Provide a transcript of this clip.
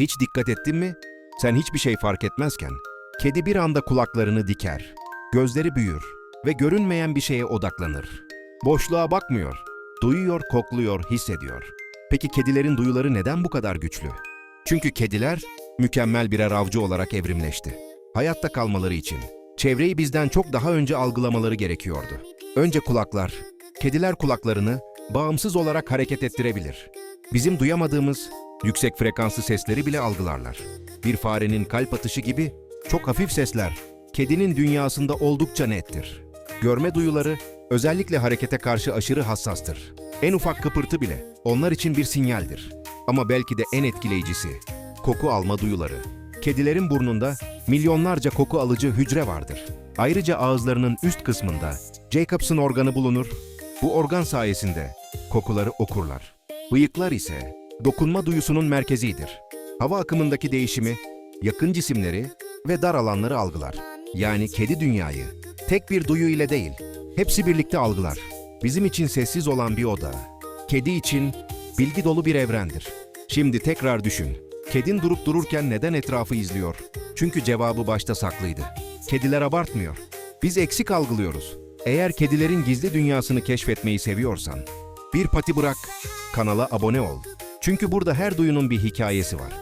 Hiç dikkat ettin mi? Sen hiçbir şey fark etmezken, kedi bir anda kulaklarını diker, gözleri büyür ve görünmeyen bir şeye odaklanır. Boşluğa bakmıyor, duyuyor, kokluyor, hissediyor. Peki kedilerin duyuları neden bu kadar güçlü? Çünkü kediler mükemmel birer avcı olarak evrimleşti. Hayatta kalmaları için çevreyi bizden çok daha önce algılamaları gerekiyordu. Önce kulaklar. Kediler kulaklarını bağımsız olarak hareket ettirebilir. Bizim duyamadığımız yüksek frekanslı sesleri bile algılarlar. Bir farenin kalp atışı gibi çok hafif sesler kedinin dünyasında oldukça nettir. Görme duyuları özellikle harekete karşı aşırı hassastır. En ufak kıpırtı bile onlar için bir sinyaldir. Ama belki de en etkileyicisi koku alma duyuları. Kedilerin burnunda milyonlarca koku alıcı hücre vardır. Ayrıca ağızlarının üst kısmında Jacobson organı bulunur. Bu organ sayesinde kokuları okurlar. Bıyıklar ise dokunma duyusunun merkezidir. Hava akımındaki değişimi, yakın cisimleri ve dar alanları algılar. Yani kedi dünyayı tek bir duyu ile değil, hepsi birlikte algılar. Bizim için sessiz olan bir oda, kedi için bilgi dolu bir evrendir. Şimdi tekrar düşün. Kedin durup dururken neden etrafı izliyor? Çünkü cevabı başta saklıydı. Kediler abartmıyor. Biz eksik algılıyoruz. Eğer kedilerin gizli dünyasını keşfetmeyi seviyorsan, bir pati bırak, kanala abone ol. Çünkü burada her duyunun bir hikayesi var.